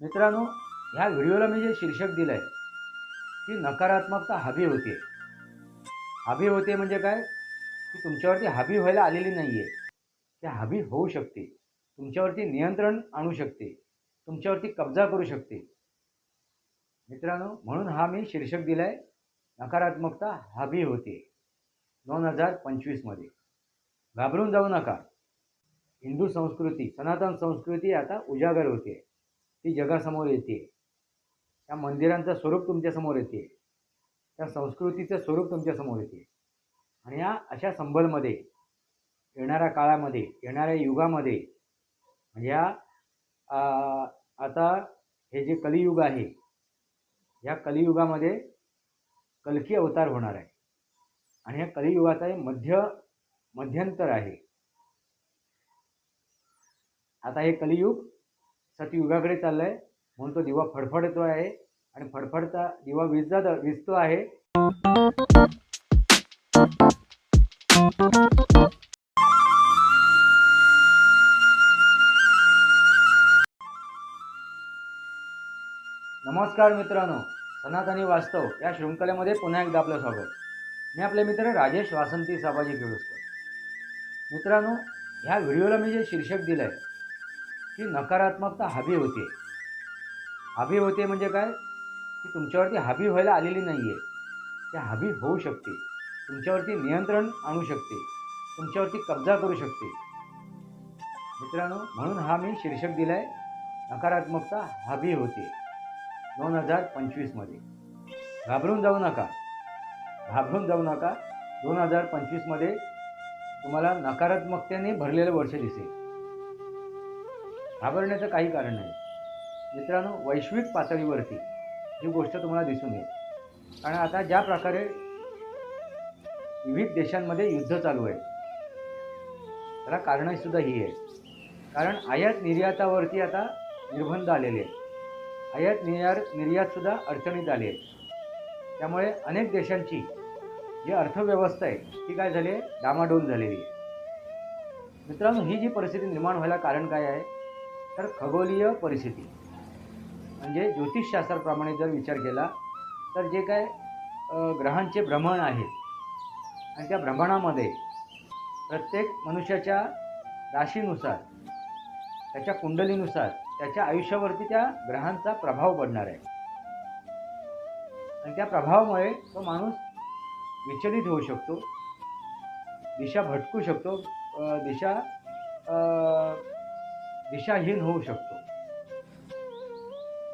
मित्रांनो ह्या व्हिडिओला मी जे शीर्षक दिलं आहे की नकारात्मकता हवी होते. हवी होते म्हणजे काय? की तुमच्यावरती हवी व्हायला आलेली नाही आहे ती हवी होऊ शकते. तुमच्यावरती नियंत्रण आणू शकते. तुमच्यावरती कब्जा करू शकते. मित्रांनो म्हणून हा मी शीर्षक दिला आहे नकारात्मकता हवी होते. दोन हजार पंचवीसमध्ये घाबरून जाऊ नका. हिंदू संस्कृती सनातन संस्कृती आता उजागर होते. ती जगासमोर येते. त्या मंदिरांचं स्वरूप तुमच्यासमोर येते. त्या संस्कृतीचं स्वरूप तुमच्यासमोर येते. आणि या अशा संबलमध्ये येणाऱ्या काळामध्ये येणाऱ्या युगामध्ये म्हणजे या आता हे जे कलियुग आहे या कलियुगामध्ये कलकी अवतार होणार आहे. आणि या कलियुगाचा हे मध्य मध्यंतर आहे. आता हे कलियुग सतयुगाकडे चाललं आहे म्हणून तो दिवा फडफडतो आहे. आणि फडफडता दिवा विजत विजतो आहे. नमस्कार मित्रांनो. सनातनी वास्तव या शृंखलेमध्ये पुन्हा एकदा आपलं स्वागत. मी आपले मित्र राजेश वासंती साबाजी केळुसकर मित्रांनो ह्या व्हिडिओला मी जे शीर्षक दिलं आहे की नकारात्मकता हवी होते. हवी होते म्हणजे काय? की तुमच्यावरती हवी व्हायला आलेली नाही आहे त्या हवी होऊ शकते. तुमच्यावरती नियंत्रण आणू शकते. तुमच्यावरती कब्जा करू शकते. मित्रांनो म्हणून हा मी शीर्षक दिला आहे नकारात्मकता हवी होते. दोन हजार पंचवीसमध्ये घाबरून जाऊ नका. घाबरून जाऊ नका. दोन हजार पंचवीसमध्ये तुम्हाला नकारात्मकतेने भरलेलं वर्ष दिसेल. घाबरण्याचं काही कारण नाही. मित्रांनो वैश्विक पातळीवरती ही गोष्ट तुम्हाला दिसून येईल. कारण आता ज्या प्रकारे विविध देशांमध्ये युद्ध चालू आहे त्याला कारणसुद्धा ही आहे. कारण आयात निर्यातावरती आता निर्बंध आलेले आहेत. आयात निर्यात निर्यातसुद्धा अडचणीत आली आहे त्यामुळे अनेक देशांची जी अर्थव्यवस्था आहे ती काय झाली आहे? डामाडोल झालेली आहे. मित्रांनो ही जी परिस्थिती निर्माण व्हायला कारण काय आहे? तर खगोलीय परिस्थिती. म्हणजे ज्योतिषशास्त्राप्रमाणे जर विचार केला तर जे काय ग्रहांचे भ्रमण आहेत आणि त्या भ्रमणामध्ये प्रत्येक मनुष्याच्या राशीनुसार त्याच्या कुंडलीनुसार त्याच्या आयुष्यावरती त्या ग्रहांचा प्रभाव पडणार आहे. आणि त्या प्रभावामुळे तो माणूस विचलित होऊ शकतो दिशा भटकू शकतो दिशा दिशाहीन होऊ शकतो.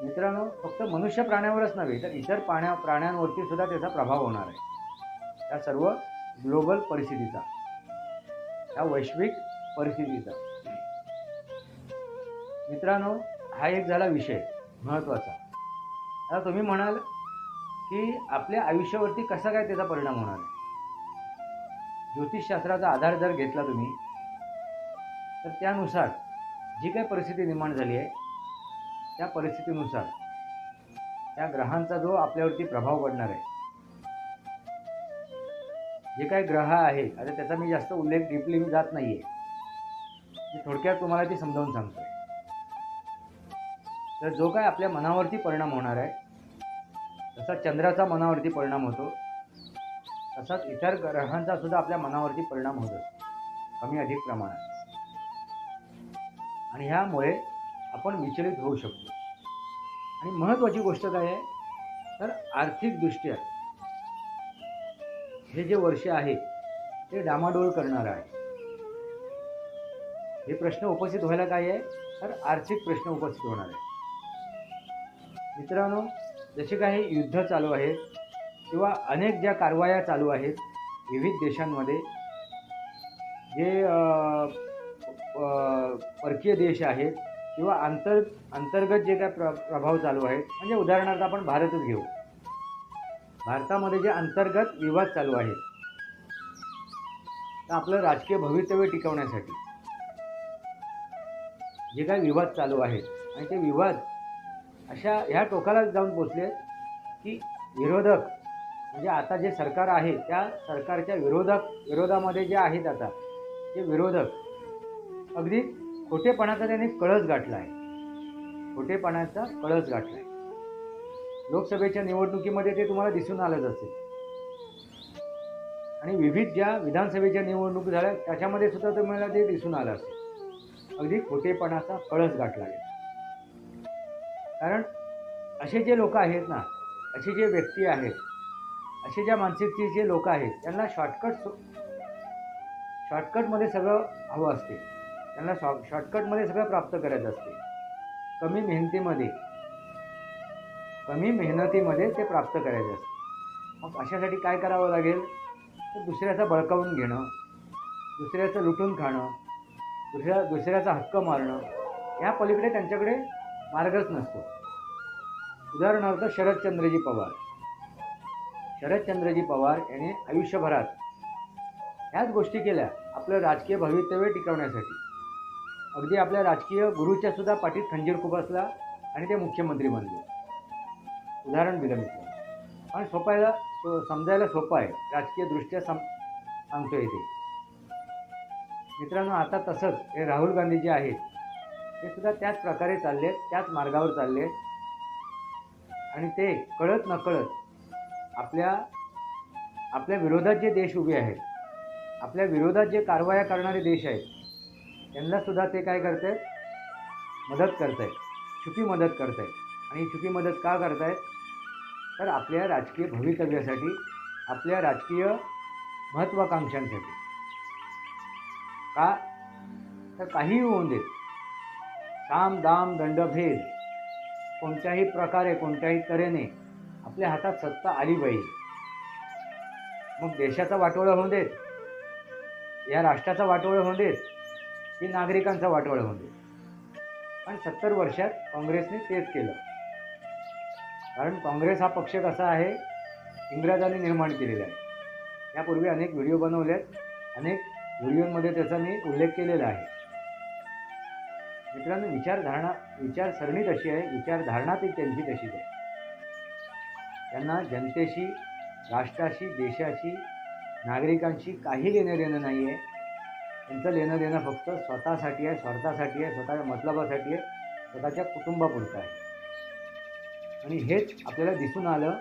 मित्रांनो फक्त मनुष्य प्राण्यावरच नव्हे तर इतर पाण्या प्राण्यांवरती सुद्धा त्याचा प्रभाव होणार आहे. त्या सर्व ग्लोबल परिस्थितीचा त्या वैश्विक परिस्थितीचा. मित्रांनो हा एक झाला विषय महत्त्वाचा. आता तुम्ही म्हणाल की आपल्या आयुष्यावरती कसा काय त्याचा परिणाम होणार आहे? ज्योतिषशास्त्राचा आधार जर घेतला तुम्ही तर त्यानुसार जी काही परिस्थिती निर्माण झाली आहे त्या परिस्थितीनुसार त्या ग्रहांचा जो आपल्यावरती प्रभाव पडणार आहे जे काही ग्रह आहे आता त्याचा मी जास्त उल्लेख डीपली मी जात नाही आहे मी थोडक्यात तुम्हाला ती समजावून सांगतो तर जो काय आपल्या मनावरती परिणाम होणार आहे तसा चंद्राचा मनावरती परिणाम होतो तसाच इतर ग्रहांचा सुद्धा आपल्या मनावरती परिणाम होत असतो कमी अधिक प्रमाणात. आणि ह्यामुळे आपण विचलित होऊ शकतो. आणि महत्त्वाची गोष्ट काय आहे? तर आर्थिकदृष्ट्या हे जे वर्ष आहे ते डामाडोळ करणारं आहे. हे प्रश्न उपस्थित व्हायला काय आहे? तर आर्थिक प्रश्न उपस्थित होणार आहे. मित्रांनो जसे काही युद्ध चालू आहेत किंवा अनेक ज्या कारवाया चालू आहेत विविध देशांमध्ये जे परकीय देश आहेत किंवा आंतर अंतर्गत जे काय प्र प्रभाव चालू आहेत म्हणजे उदाहरणार्थ आपण भारतच घेऊ. भारतामध्ये जे अंतर्गत विवाद चालू आहेत तर आपलं राजकीय भवितव्य टिकवण्यासाठी जे काय विवाद चालू आहेत आणि ते विवाद अशा ह्या टोकाला जाऊन पोचले की विरोधक म्हणजे आता जे सरकार आहे त्या सरकारच्या विरोधक विरोधामध्ये जे आहेत आता ते विरोधक अगदी खोटेपणाचा त्याने कळस गाठला आहे खोटेपणाचा कळस गाठला आहे लोकसभेच्या निवडणुकीमध्ये ते तुम्हाला दिसून आलंच असेल. आणि विविध ज्या विधानसभेच्या निवडणुकी झाल्या त्याच्यामध्ये सुद्धा तुम्हाला ते दिसून आलं असेल. अगदी खोटेपणाचा कळस गाठला गेला कारण असे जे लोक आहेत ना असे जे व्यक्ती आहेत असे ज्या मानसिकतेचे लोक आहेत त्यांना शॉर्टकट शॉर्टकटमध्ये सगळं हवं असते. त्यांना शॉ शॉर्टकटमध्ये सगळं प्राप्त करायचं असते. कमी मेहनतीमध्ये कमी मेहनतीमध्ये ते प्राप्त करायचे असते. मग अशासाठी काय करावं लागेल? तर दुसऱ्याचं बळकावून घेणं दुसऱ्याचं लुटून खाणं दुसऱ्या दुसऱ्याचा हक्क मारणं ह्या पलीकडे त्यांच्याकडे मार्गच नसतो. उदाहरणार्थ शरदचंद्रजी पवार. शरदचंद्रजी पवार यांनी आयुष्यभरात ह्याच गोष्टी केल्या आपलं राजकीय भवितव्य टिकवण्यासाठी. अगदी आपल्या राजकीय गुरुच्या सुद्धा पाठीत खंजीर खूप असला आणि ते मुख्यमंत्री बनले. उदाहरण दिलं मित्र पण सोपायला सो- समजायला सोपं आहे. राजकीयदृष्ट्या सम सांगतोय ते. मित्रांनो आता तसंच हे राहुल गांधी जे आहेत ते सुद्धा त्याच प्रकारे चालले आहेत त्याच मार्गावर चालले आहेत आणि ते कळत नकळत आपल्या आपल्या विरोधात जे देश उभे आहेत आपल्या विरोधात जे कारवाया करणारे देश आहेत त्यांना सुद्धा ते काय करत आहेत मदत करत आहेत छुपी मदत करत आहेत आणि चुकी छुपी मदत का करत आहेत तर आपल्या राजकीय भवितव्यासाठी आपल्या राजकीय महत्त्वाकांक्षांसाठी का? तर काहीही होऊन देत. साम दाम दंडभेद कोणत्याही प्रकारे कोणत्याही तऱ्हेने आपल्या हातात सत्ता आली पाहिजे. मग देशाचा वाटोळं होऊन देत. या राष्ट्राचा वाटोळं होऊन देत. की नागरिकांचा वाटोळं होऊन पण सत्तर वर्षात काँग्रेसने तेच केलं. कारण काँग्रेस हा पक्ष कसा आहे इंग्रजांनी निर्माण केलेला आहे. यापूर्वी अनेक व्हिडिओ बनवले आहेत अनेक व्हिडिओमध्ये त्याचा मी उल्लेख केलेला आहे. मित्रांनो विचारधारणा विचारसरणी तशी आहे विचारधारणा ती त्यांची तशीच आहे. त्यांना जनतेशी राष्ट्राशी देशाशी नागरिकांशी काही देणं देणं नाही आहे त्यांचं लेणं देणं फक्त स्वतःसाठी आहे स्वार्थासाठी आहे स्वतःच्या मतलबासाठी आहे स्वतःच्या कुटुंबापुरतं आहे. आणि हेच आपल्याला दिसून आलं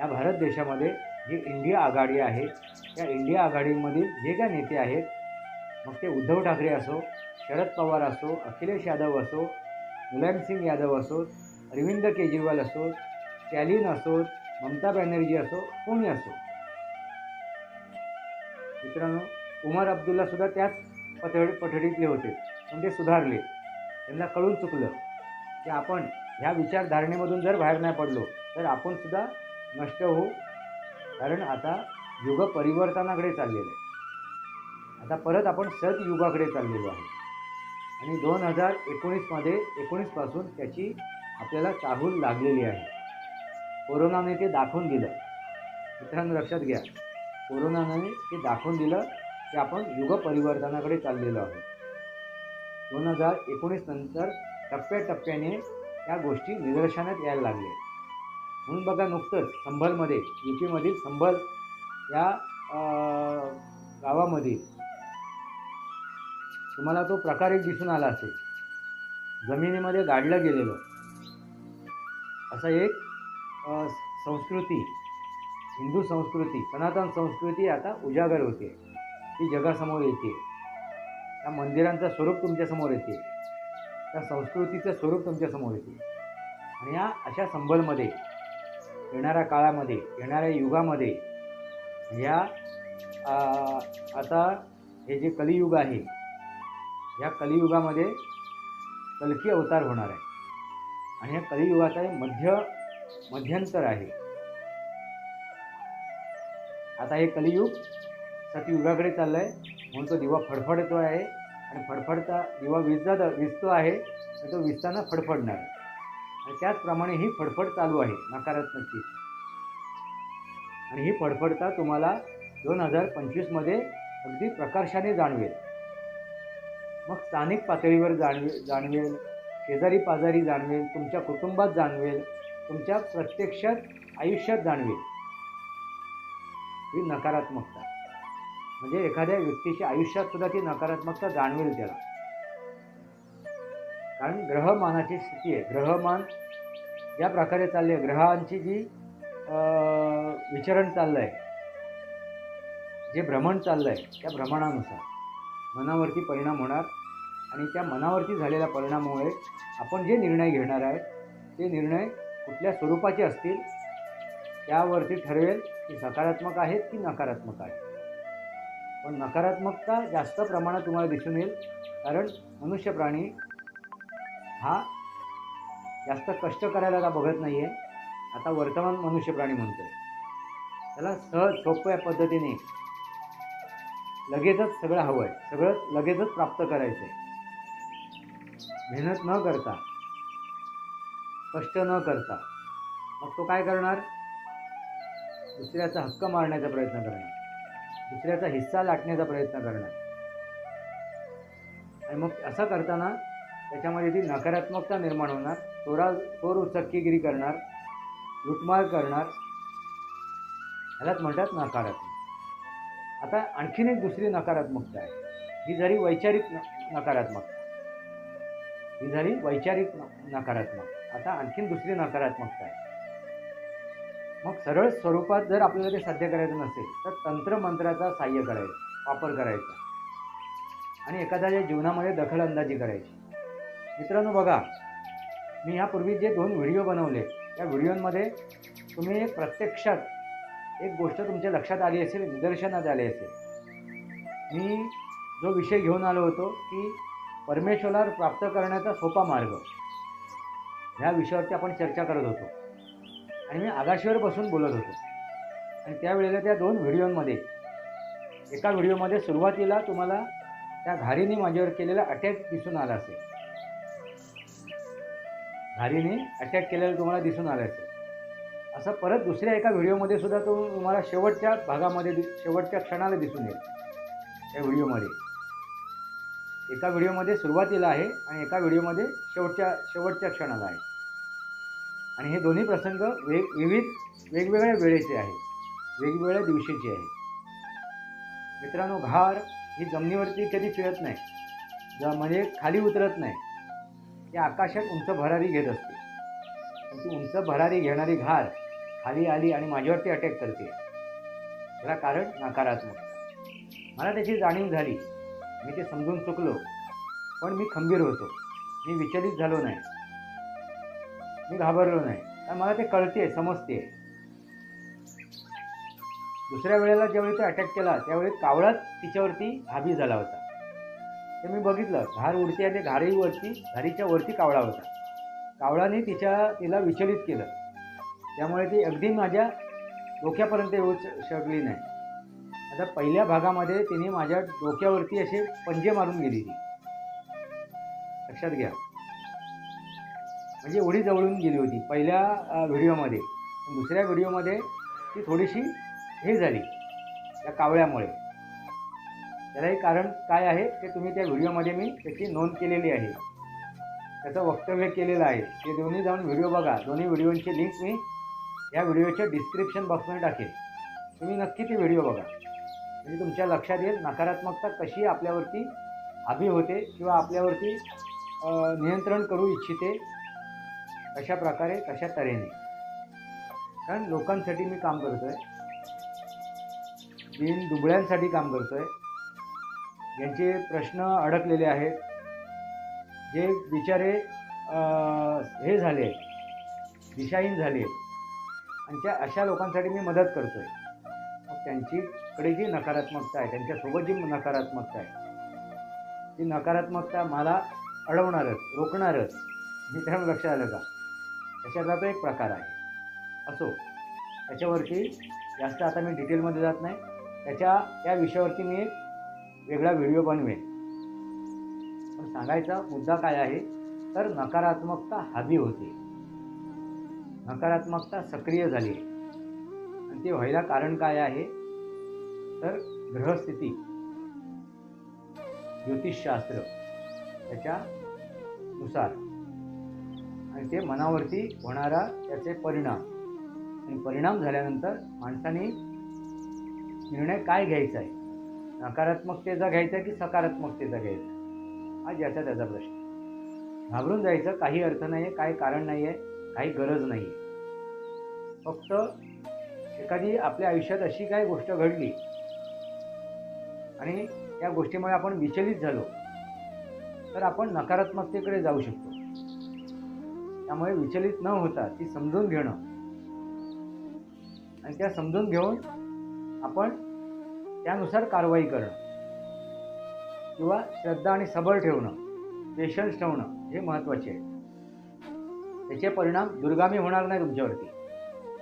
या भारत देशामध्ये जी इंडिया आघाडी आहे त्या इंडिया आघाडीमधील जे काय नेते आहेत मग ते उद्धव ठाकरे असो शरद पवार असो अखिलेश यादव असो मुलायमसिंग यादव असोत अरविंद केजरीवाल असोत स्टॅलिन असोत ममता बॅनर्जी असो कोणी असो. मित्रांनो उमर अब्दुल्ला सुद्धा त्याच पथड पठडीतले होते. पण ते सुधारले. त्यांना कळून चुकलं की आपण ह्या विचारधारणेमधून जर बाहेर नाही पडलो तर आपण सुद्धा नष्ट होऊ. कारण आता युग परिवर्तनाकडे चाललेलं आहे. आता परत आपण सतयुगाकडे चाललेलो आहे. आणि दोन हजार एकोणीसमध्ये एकोणीसपासून त्याची आपल्याला चाहूल लागलेली आहे. कोरोनाने ते दाखवून दिलं. मित्रांनो लक्षात घ्या. कोरोनाने ते दाखवून दिलं की आपण युग परिवर्तनाकडे चाललेलो आहोत. दोन हजार एकोणीस नंतर टप्प्याटप्प्याने या गोष्टी निदर्शनात यायला लागल्या. म्हणून बघा नुकतंच संभलमध्ये यू पीमधील संभल या गावामध्ये तुम्हाला तो प्रकार एक दिसून आला असेल. जमिनीमध्ये गाडलं गेलेलं. असं एक संस्कृती हिंदू संस्कृती सनातन संस्कृती आता उजागर होते. ती जगासमोर येते. त्या मंदिरांचं स्वरूप तुमच्यासमोर येते. त्या संस्कृतीचं स्वरूप तुमच्यासमोर येते. आणि या अशा संबलमध्ये येणाऱ्या काळामध्ये येणाऱ्या युगामध्ये या आ, आता हे जे कलियुग आहे या कलियुगामध्ये कलकी अवतार होणार आहे. आणि या कलियुगाचा हे मध्य मध्यंतर आहे. आता हे कलियुग सतयुगाकडे चाललं आहे म्हणून तो दिवा फडफडतो आहे. आणि फडफडता दिवा विजता विजतो आहे. तर तो विजताना फडफडणार. आणि त्याचप्रमाणे ही फडफड चालू आहे नकारात्मकची. आणि ही फडफडता तुम्हाला दोन हजार पंचवीसमध्ये अगदी प्रकर्षाने जाणवेल. मग स्थानिक पातळीवर जाणवे जाणवेल. शेजारी पाजारी जाणवेल. तुमच्या कुटुंबात जाणवेल. तुमच्या प्रत्यक्षात आयुष्यात जाणवेल. ही नकारात्मकता. म्हणजे एखाद्या व्यक्तीच्या आयुष्यात सुद्धा ती नकारात्मकता जाणवेल त्याला. कारण ग्रहमानाची स्थिती आहे. ग्रहमान ज्या प्रकारे चालले आहे ग्रहांची जी विचरण चाललं आहे जे भ्रमण चाललं आहे त्या भ्रमणानुसार मनावरती परिणाम होणार आणि त्या मनावरती झालेल्या परिणामामुळे आपण जे निर्णय घेणार आहेत ते निर्णय कुठल्या स्वरूपाचे असतील त्यावरती ठरवेल की सकारात्मक आहेत की नकारात्मक आहेत. पण नकारात्मकता जास्त प्रमाणात तुम्हाला दिसून येईल कारण मनुष्य प्राणी हा जास्त कष्ट करायला आता बघत नाही आहे आता वर्तमान मनुष्य प्राणी म्हणतोय. त्याला सहज सोप्या पद्धतीने लगेचच सगळं हवं आहे सगळं लगेचच प्राप्त करायचं आहे मेहनत न करता कष्ट न करता मग तो काय करणार? दुसऱ्याचा हक्क मारण्याचा प्रयत्न करणार. दुसऱ्याचा हिस्सा लाटण्याचा प्रयत्न करणार. आणि मग असं करताना त्याच्यामध्ये ती नकारात्मकता निर्माण होणार चोरा चोर उचक्कीगिरी करणार लुटमार करणार ह्यालाच म्हणतात नकारात्मक. आता आणखीन एक दुसरी नकारात्मकता आहे. ही झाली वैचारिक न नकारात्मकता ही झाली वैचारिक नकारात्मक आता आणखीन दुसरी नकारात्मकता आहे. मग सरळ स्वरूपात जर आपल्याला ते साध्य करायचं नसेल तर तंत्रमंत्राचा साह्य करायचं वापर करायचा. आणि एखाद्याच्या जीवनामध्ये दखलंदाजी करायची. मित्रांनो बघा मी ह्यापूर्वी जे दोन व्हिडिओ बनवले त्या व्हिडिओमध्ये तुम्ही एक प्रत्यक्षात एक गोष्ट तुमच्या लक्षात आली असेल निदर्शनात आली असेल. मी जो विषय घेऊन आलो होतो की परमेश्वराला प्राप्त करण्याचा सोपा मार्ग. ह्या विषयावरती आपण चर्चा करत होतो. आणि मी आगाशीवर बसून बोलत होतो. आणि त्यावेळेला त्या दोन व्हिडिओमध्ये एका व्हिडिओमध्ये सुरुवातीला तुम्हाला त्या घारीने माझ्यावर केलेला अटॅक दिसून आला असेल. घारीने अटॅक केलेलं तुम्हाला दिसून आलं असेल. असं परत दुसऱ्या एका व्हिडिओमध्ये सुद्धा तो तुम्हाला शेवटच्या भागामध्ये दि शेवटच्या क्षणाला दिसून येईल. त्या व्हिडिओमध्ये. एका व्हिडिओमध्ये सुरुवातीला आहे आणि एका व्हिडिओमध्ये शेवटच्या शेवटच्या क्षणाला आहे. आणि हे दोन्ही प्रसंग वेग विविध वेगवेगळ्या वेळेचे आहेत. वेगवेगळ्या दिवशीचे आहेत. मित्रांनो घार ही जमिनीवरती कधी फिरत नाही. म्हणजे खाली उतरत नाही. ती आकाशात उंच भरारी घेत असते. पण ती उंच भरारी घेणारी घार खाली आली आणि माझ्यावरती अटॅक करते. त्याला कारण नकारात्मक. मला त्याची जाणीव झाली. मी ते समजून चुकलो. पण मी खंबीर होतो. मी विचलित झालो नाही. मी घाबरलो नाही. कारण मला ते कळते समजते दुसऱ्या वेळेला ज्यावेळी तो अटॅक केला त्यावेळी कावळाच तिच्यावरती हाबी झाला होता. ते मी बघितलं. घार उडते आणि घारीवरती घारीच्या वरती कावळा होता. कावळाने तिच्या तिला विचलित केलं. त्यामुळे ती अगदी माझ्या डोक्यापर्यंत येऊ शकली नाही. आता पहिल्या भागामध्ये तिने माझ्या डोक्यावरती असे पंजे मारून गेली ती. लक्षात घ्या. म्हणजे एवढी जवळून गेली होती पहिल्या व्हिडिओमध्ये. दुसऱ्या व्हिडिओमध्ये ती थोडीशी हे झाली त्या कावळ्यामुळे. त्यालाही कारण काय आहे ते तुम्ही त्या व्हिडिओमध्ये मी त्याची नोंद केलेली आहे. त्याचं वक्तव्य केलेलं आहे. ते दोन्ही जाऊन व्हिडिओ बघा. दोन्ही व्हिडिओंची लिंक मी या व्हिडिओच्या डिस्क्रिप्शन बॉक्समध्ये टाकेल तुम्ही नक्की ती व्हिडिओ बघा. म्हणजे तुमच्या लक्षात येईल नकारात्मकता कशी आपल्यावरती हवी होते किंवा आपल्यावरती नियंत्रण करू इच्छिते कशा प्रकारे कशा तऱ्हेने. कारण लोकांसाठी मी काम करतोय. मी दुबळ्यांसाठी काम करतोय. ज्यांचे प्रश्न अडकलेले आहेत. जे बिचारे हे झाले दिशाहीन झाले. आणि त्या अशा लोकांसाठी मी मदत करतोय. मग त्यांचीकडे जी नकारात्मकता आहे त्यांच्यासोबत जी नकारात्मकता आहे ती नकारात्मकता मला अडवणारच रोखणारच. मित्रांनो लक्षात आलं का? अशातला तो एक प्रकार आहे. असो त्याच्यावरती जास्त आता मी डिटेलमध्ये जात नाही. त्याच्या त्या विषयावरती मी एक वेगळा व्हिडिओ बनवेन. पण सांगायचा मुद्दा काय आहे तर नकारात्मकता हवी होती. नकारात्मकता सक्रिय झाली. आणि ते व्हायला कारण काय आहे तर ग्रहस्थिती. ज्योतिषशास्त्र त्याच्यानुसार आणि ते मनावरती होणारा त्याचे परिणाम. आणि परिणाम झाल्यानंतर माणसाने निर्णय काय घ्यायचा आहे? नकारात्मकतेचा घ्यायचा की सकारात्मकतेचा घ्यायचा हा ज्याचा त्याचा प्रश्न. घाबरून जायचं काही अर्थ नाही आहे काही कारण नाही आहे काही गरज नाही आहे फक्त एखादी आपल्या आयुष्यात अशी काही गोष्ट घडली आणि त्या गोष्टीमुळे आपण विचलित झालो तर आपण नकारात्मकतेकडे जाऊ शकतो. त्यामुळे विचलित न होता ती समजून घेणं. आणि त्या समजून घेऊन आपण त्यानुसार कारवाई करणं. किंवा श्रद्धा आणि सबळ ठेवणं पेशन्स ठेवणं हे महत्त्वाचे आहे. त्याचे परिणाम दुर्गामी होणार नाही तुमच्यावरती.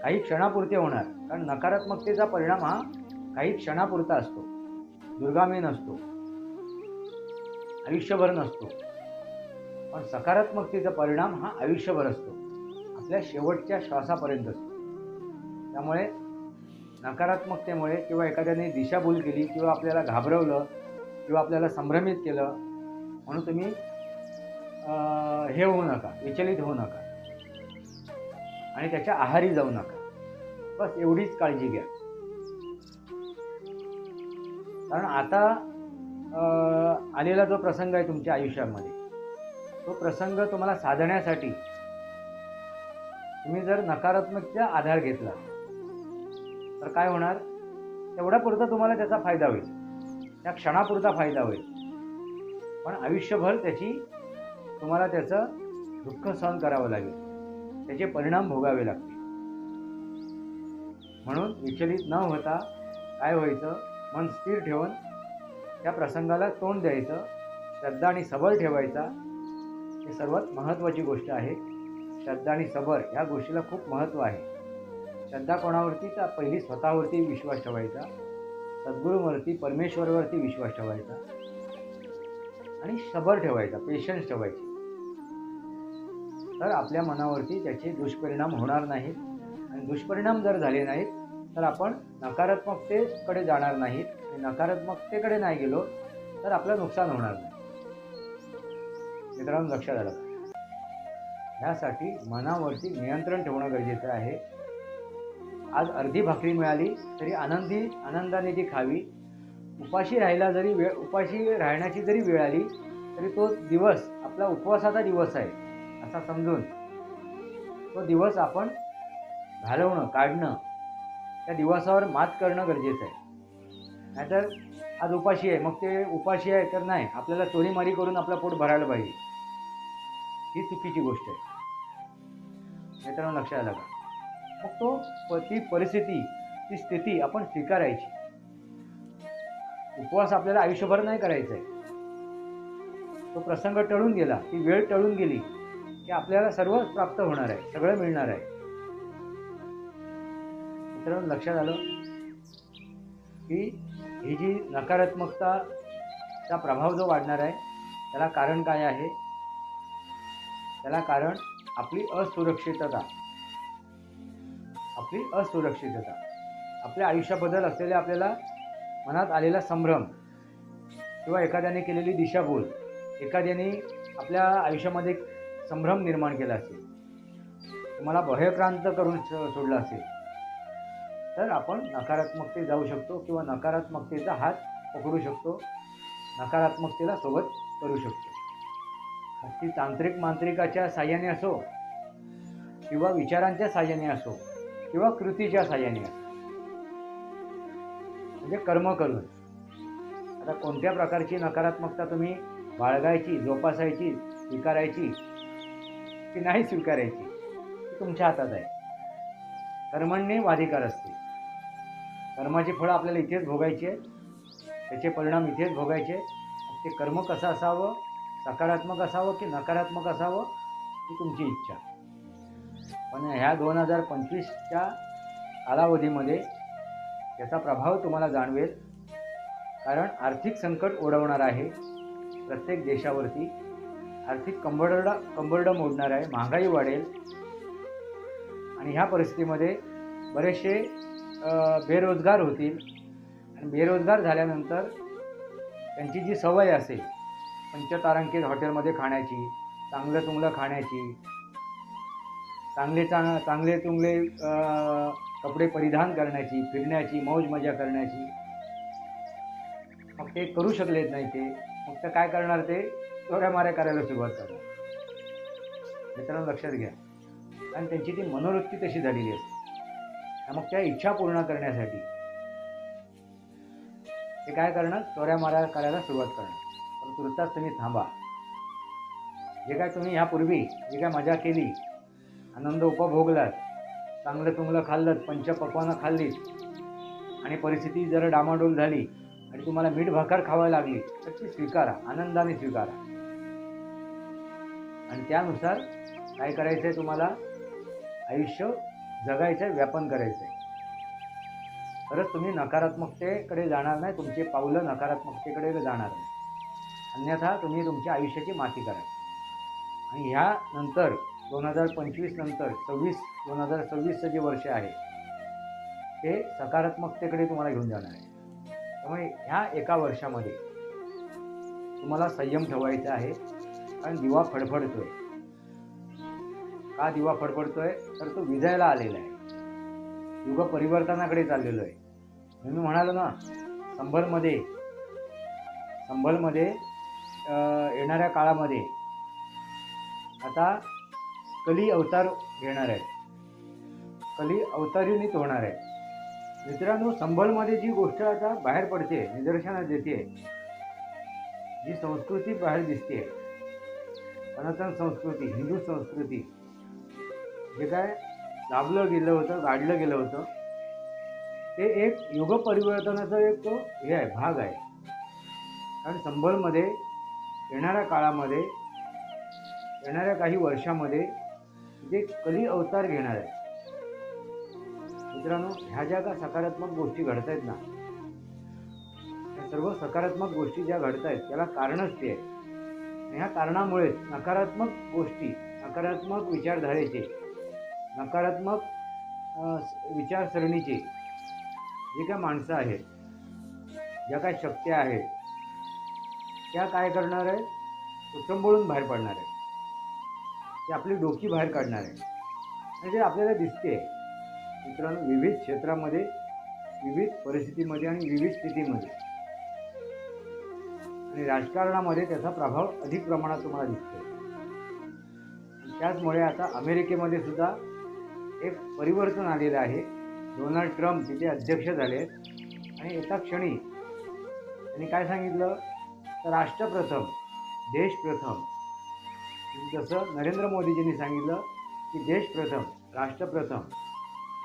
काही क्षणापुरते होणार कारण नकारात्मकतेचा परिणाम हा काही क्षणापुरता असतो. दुर्गामी नसतो. आयुष्यभर नसतो. पण सकारात्मकतेचा परिणाम हा आयुष्यभर असतो. आपल्या शेवटच्या श्वासापर्यंत असतो. त्यामुळे नकारात्मकतेमुळे किंवा एखाद्याने दिशाभूल केली किंवा आपल्याला घाबरवलं किंवा आपल्याला संभ्रमित केलं म्हणून तुम्ही हे होऊ नका विचलित होऊ नका. आणि त्याच्या आहारी जाऊ नका. बस एवढीच काळजी घ्या. कारण आता आलेला जो प्रसंग आहे तुमच्या आयुष्यामध्ये तो प्रसंग तुम्हाला साधण्यासाठी तुम्ही जर नकारात्मकचा आधार घेतला तर काय होणार? तेवढ्यापुरता तुम्हाला त्याचा फायदा होईल. त्या क्षणापुरता फायदा होईल. पण आयुष्यभर त्याची तुम्हाला त्याचं दुःख सहन करावं लागेल. त्याचे परिणाम भोगावे लागतील. म्हणून विचलित न होता काय व्हायचं? मन स्थिर ठेवून त्या प्रसंगाला तोंड द्यायचं श्रद्धा आणि सबळ ठेवायचा ही सर्वात महत्त्वाची गोष्ट आहे. श्रद्धा आणि सबर ह्या गोष्टीला खूप महत्त्व आहे. श्रद्धा कोणावरती? तर पहिली स्वतःवरती विश्वास ठेवायचा. सद्गुरूवरती परमेश्वरावरती विश्वास ठेवायचा. आणि सबर ठेवायचा पेशन्स ठेवायचे. तर आपल्या मनावरती त्याचे दुष्परिणाम होणार नाहीत. आणि दुष्परिणाम जर झाले नाहीत तर आपण नकारात्मकतेकडे जाणार नाहीत. आणि नकारात्मकतेकडे नाही गेलो तर आपलं नुकसान होणार नाही. मित्रांनो लक्षात आलं. ह्यासाठी मनावरती नियंत्रण ठेवणं गरजेचं आहे. आज अर्धी भाकरी मिळाली तरी आनंदी आनंदाने ती खावी. उपाशी राहायला जरी वेळ उपाशी राहण्याची जरी वेळ आली तरी तो दिवस आपला उपवासाचा दिवस आहे असा समजून तो दिवस आपण घालवणं काढणं त्या दिवसावर मात करणं गरजेचं आहे. नाहीतर आज उपाशी आहे मग ते उपाशी आहे तर नाही. आपल्याला चोरीमारी करून आपलं पोट भरायला पाहिजे. ही चुकीची गोष्ट आहे. मित्रांनो लक्षात आलं का मग तो प- ती परिस्थिती ती स्थिती आपण स्वीकारायची. उपवास आपल्याला आयुष्यभर नाही करायचा आहे तो प्रसंग टळून गेला ती वेळ टळून गेली की आपल्याला सर्व प्राप्त होणार आहे सगळं मिळणार आहे. मित्रांनो लक्षात आलं? की ही जी नकारात्मकताचा प्रभाव जो वाढणार आहे त्याला कारण काय आहे? त्याला कारण आपली असुरक्षितता. आपली असुरक्षितता. आपल्या आयुष्याबद्दल असलेले आपल्याला मनात आलेला संभ्रम किंवा एखाद्याने केलेली दिशाभूल एखाद्याने आपल्या आयुष्यामध्ये संभ्रम निर्माण केला असेल तुम्हाला भयक्रांत करून सो- सोडलं असेल तर आपण नकारात्मकते जाऊ शकतो किंवा नकारात्मकतेचा हात पकडू शकतो नकारात्मकतेला सोबत करू शकतो. ती तांत्रिक मांत्रिकाच्या साह्याने असो किंवा विचारांच्या साह्याने असो किंवा कृतीच्या साह्याने असो. म्हणजे कर्म करून. आता कोणत्या प्रकारची नकारात्मकता तुम्ही बाळगायची जोपासायची स्वीकारायची की नाही स्वीकारायची तुमच्या हातात आहे. कर्मण्ये वाधिकार असते. कर्माची फळं आपल्याला इथेच भोगायची आहेत. त्याचे परिणाम इथेच भोगायचे आहेत. ते कर्म कसं असावं? सकारात्मक असावं की नकारात्मक असावं ही तुमची इच्छा. पण ह्या दोन हजार पंचवीसच्या कालावधीमध्ये त्याचा प्रभाव तुम्हाला जाणवेल. कारण आर्थिक संकट ओढवणार आहे. प्रत्येक देशावरती आर्थिक कंबरडा कंबरडं मोडणार आहे. महागाई वाढेल. आणि ह्या परिस्थितीमध्ये बरेचसे बेरोजगार होतील. आणि बेरोजगार झाल्यानंतर त्यांची जी सवय असेल पंचतारांकित हॉटेलमध्ये खाण्याची चांगलं चुंगलं खाण्याची चांगले चांग चांगले चुंगले कपडे परिधान करण्याची फिरण्याची मौज मजा करण्याची. मग ते करू शकलेत नाही ते. मग तर काय करणार ते? चोऱ्या माऱ्या करायला सुरुवात करणार मित्रांनो लक्षात घ्या. कारण त्यांची ती मनोवृत्ती तशी झालेली असते. मग त्या इच्छा पूर्ण करण्यासाठी ते काय करणार? चोऱ्या माऱ्या करायला सुरुवात करणार. तुर्तास तुम्ही थांबा. जे काय तुम्ही ह्यापूर्वी जे काय मजा केली आनंद उपभोगलात चांगलं चुंगलं खाल्लं पंचपक्वानं खाल्लीत आणि परिस्थिती जर डामाडोल झाली आणि तुम्हाला मीठ भाकर खावायला लागली तर ती स्वीकारा आनंदाने स्वीकारा. आणि त्यानुसार काय करायचं आहे तुम्हाला? आयुष्य जगायचं आहे व्यापन करायचं आहे तुम्ही नकारात्मकतेकडे जाणार नाही तुमचे पावलं नकारात्मकतेकडे जाणार नाही. अन्यथा तुम्ही तुमच्या आयुष्याची माती करा. आणि ह्या नंतर दोन हजार पंचवीस नंतर सव्वीस दोन हजार सव्वीसचं जे वर्ष आहे ते सकारात्मकतेकडे तुम्हाला घेऊन जाणार आहे. त्यामुळे ह्या एका वर्षामध्ये तुम्हाला संयम ठेवायचा आहे. कारण दिवा फडफडतो आहे का दिवा फडफडतोय? तर तो विजायला आलेला आहे. युग परिवर्तनाकडे चाललेलो आहे. मी म्हणालो ना संभलमध्ये संभलमध्ये येणाऱ्या काळामध्ये आता कली अवतार घेणार आहेत. कली अवतारीनीत होणार आहे मित्रांनो संभळमध्ये जी गोष्ट आता बाहेर पडते निदर्शनात येते जी संस्कृती बाहेर दिसते सनातन संस्कृती हिंदू संस्कृती जे काय दाबलं गेलं होतं गाडलं गेलं होतं ते एक युग परिवर्तनाचा एक तो हे आहे भाग आहे. कारण संभळमध्ये येणाऱ्या काळामध्ये येणाऱ्या काही वर्षामध्ये जे कली अवतार घेणार आहे मित्रांनो ह्या ज्या का सकारात्मक गोष्टी घडत आहेत ना त्या सर्व सकारात्मक गोष्टी ज्या घडत आहेत त्याला कारणच ते आहे ह्या कारणामुळेच नकारात्मक गोष्टी नकारात्मक विचारधारेचे नकारात्मक विचारसरणीचे जे काय माणसं आहेत ज्या काय शक्त्या आहेत त्या काय करणार आहेत कुटुंबळून बाहेर पडणार आहेत ते आपली डोकी बाहेर काढणार आहे. आणि ते आपल्याला दिसते मित्रांनो विविध क्षेत्रामध्ये विविध परिस्थितीमध्ये आणि विविध स्थितीमध्ये. आणि राजकारणामध्ये त्याचा प्रभाव अधिक प्रमाणात तुम्हाला दिसतो त्याचमुळे आता अमेरिकेमध्ये सुद्धा एक परिवर्तन आलेलं आहे. डोनाल्ड ट्रम्प तिथे अध्यक्ष झाले आहेत. आणि एका क्षणी त्यांनी काय सांगितलं? तर राष्ट्र प्रथम देश प्रथम. जसं नरेंद्र मोदीजींनी सांगितलं की देश प्रथम राष्ट्र प्रथम.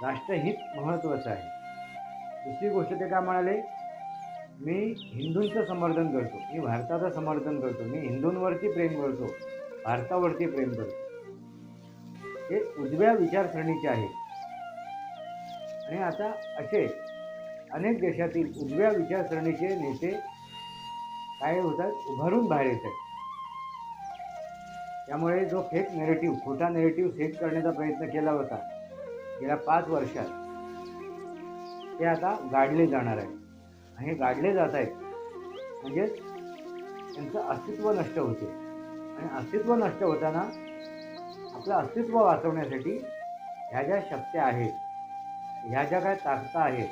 राष्ट्रहित महत्त्वाचं आहे. दुसरी गोष्ट ते काय म्हणाले? मी हिंदूंचं समर्थन करतो. मी भारताचं समर्थन करतो. मी हिंदूंवरती प्रेम करतो. भारतावरती प्रेम करतो. हे उजव्या विचारसरणीचे आहे. आणि आता असे अनेक देशातील उजव्या विचारसरणीचे नेते काय होतात उभारून बाहेर येत आहेत त्यामुळे जो फेक नेरेटिव्ह खोटा नेरेटिव्ह सेट करण्याचा प्रयत्न केला होता गेल्या पाच वर्षात ते आता गाडले जाणार आहे. आणि हे गाडले जात आहेत म्हणजेच त्यांचं अस्तित्व नष्ट होते. आणि अस्तित्व नष्ट होताना आपलं अस्तित्व वाचवण्यासाठी ह्या ज्या शक्त्या आहेत ह्या ज्या काय ताकदा आहेत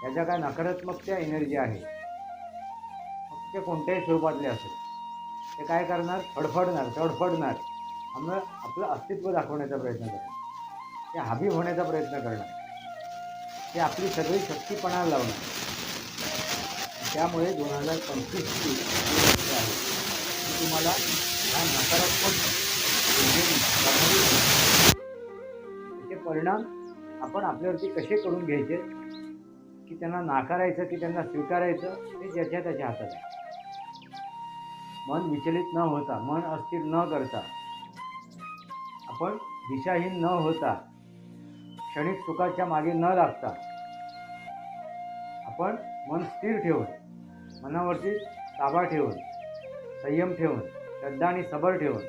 ह्या ज्या काय नकारात्मक त्या एनर्जी आहेत ते कोणत्याही स्वरूपातले असेल. ते काय करणार? फडफडणार तडफडणार आम्हाला आपलं अस्तित्व दाखवण्याचा प्रयत्न करणार. ते हावी होण्याचा प्रयत्न करणार. ते आपली सगळी शक्तीपणा लावणार. त्यामुळे दोन हजार पंचवीसची आहे ती तुम्हाला ह्या नकारात्मक परिणाम आपण आपल्यावरती कसे करून घ्यायचे? की त्यांना नाकारायचं की त्यांना स्वीकारायचं हे ज्याच्या त्याच्या हातात आहे. मन विचलित न होता मन अस्थिर न करता आपण दिशाहीन न होता क्षणिक सुखाच्या मागे न लागता आपण मन स्थिर ठेवून मनावरती ताबा ठेवून संयम ठेवून श्रद्धा आणि सबर ठेवून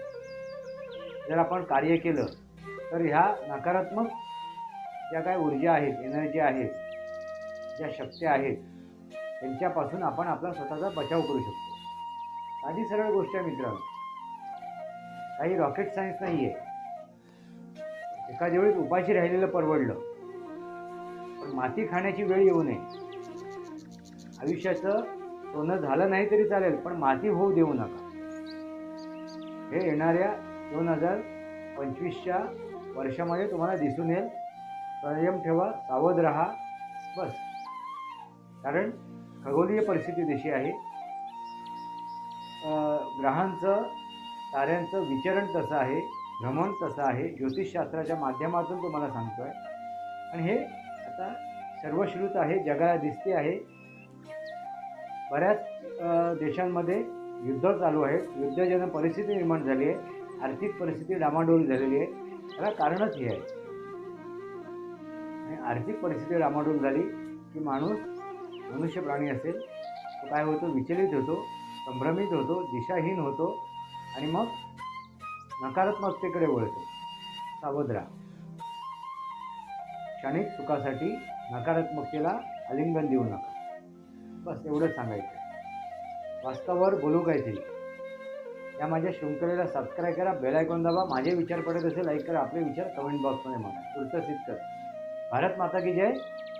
जर आपण कार्य केलं तर ह्या नकारात्मक ज्या काय ऊर्जा आहेत एनर्जी आहेत ज्या शक्त्या आहेत त्यांच्यापासून आपण आपला स्वतःचा बचाव करू शकतो. साधी सरळ गोष्ट आहे मित्रांनो. काही रॉकेट सायन्स नाही आहे एखाद्या वेळेस उपाशी राहिलेलं परवडलं पण माती खाण्याची वेळ येऊ नये. आयुष्याचं सोनं झालं नाही तरी चालेल पण माती होऊ देऊ नका. हे येणाऱ्या दोन हजार पंचवीसच्या वर्षामध्ये तुम्हाला दिसून येईल. संयम ठेवा सावध राहा. बस. कारण खगोलीय परिस्थिती जशी आहे. ग्रहांचं ताऱ्यांचं विचरण तसं आहे भ्रमण तसं आहे ज्योतिषशास्त्राच्या माध्यमातून तुम्हाला सांगतो आहे आणि हे आता सर्वश्रुत आहे जगाला दिसते आहे. बऱ्याच देशांमध्ये युद्ध चालू आहेत. युद्धजन्य परिस्थिती निर्माण झाली आहे. आर्थिक परिस्थिती डामाडोल झालेली आहे. त्याला कारणच हे आहे. आणि आर्थिक परिस्थिती डामाडोल झाली की माणूस मनुष्य प्राणी असेल तो काय होतो? विचलित होतो संभ्रमित होतो दिशाहीन होतो आणि मग नकारात्मकतेकडे वळतो. सावध राहा. क्षणिक सुखासाठी नकारात्मकतेला आलिंगन देऊ नका. बस एवढंच सांगायचं वास्तवावर बोलू काहीतरी या माझ्या शृंखलेला सबस्क्राईब करा बेल आयकॉन दाबा. माझे विचार पडत असेल लाईक करा. आपले विचार कमेंट बॉक्समध्ये मागा. पुढचं सिद्ध भारत माता की जय.